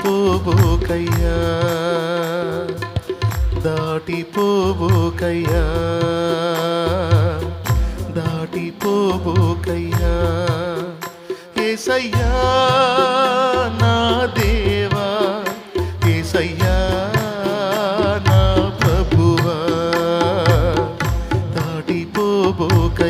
దాటిపోబోకయ్యా. దాటిపోబోకయ్యా. దాటిపోబోకయ్యా. ఏసయ్యా నా దేవా. ఏసయ్యా నా ప్రభువా. దాటిపోబోకయ్యా.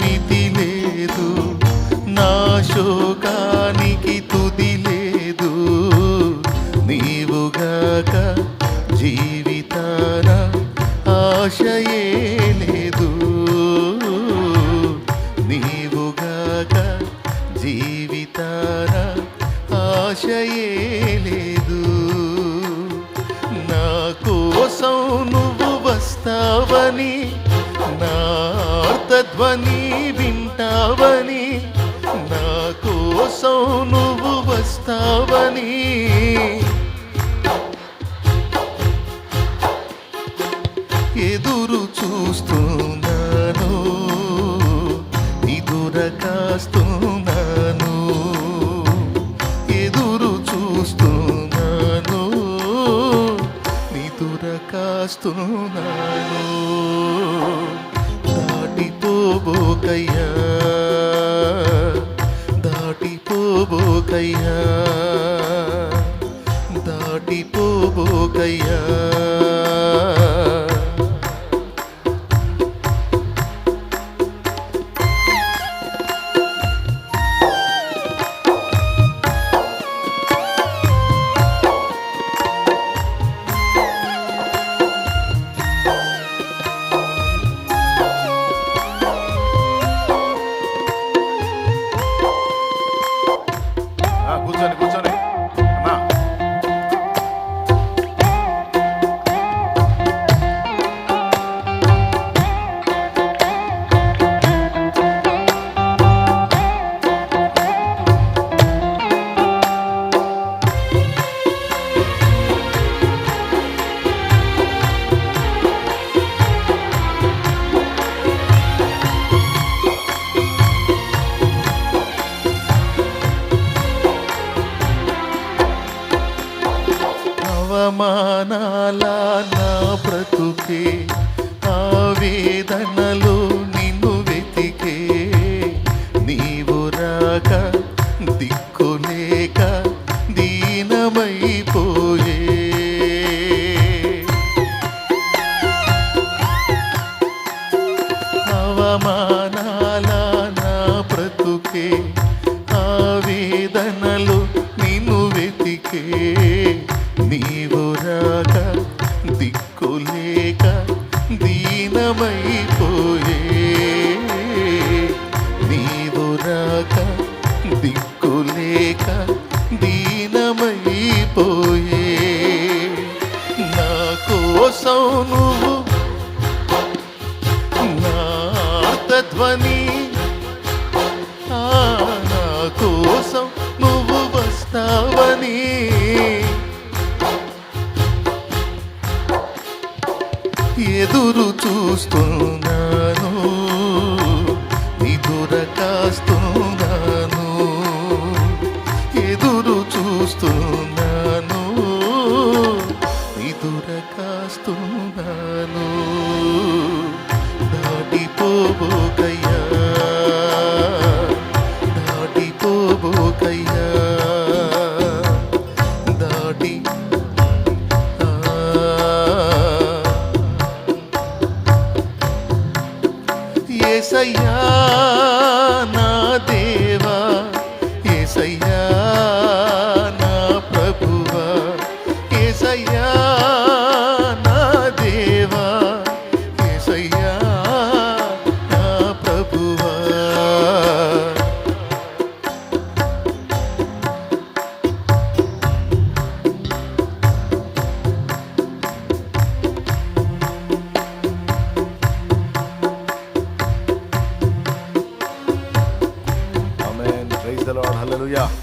చేస్తారా ఆశయే లేదు. నా కోసం నువ్వు వస్తావని నా అర్థధ్వని వింటావని నా కోసం నువ్వు వస్తావని. ఎదురు చూస్తున్నాను ఎదుర చేస్తున్నాను దాటిపోబోకయ్యా. దాటిపోబోకయ్యా. దాటిపోబోకయ్యా. అవమానాల నా బ్రతుకే ఆవేదనలో రాక దిక్కులేక దీనమైపోయే. నీవు రాక దిక్కులేక దీనమైపోయే. నా కోసం నువ్వు నిదుర దాటిపోబోకయ్యా. Hallelujah.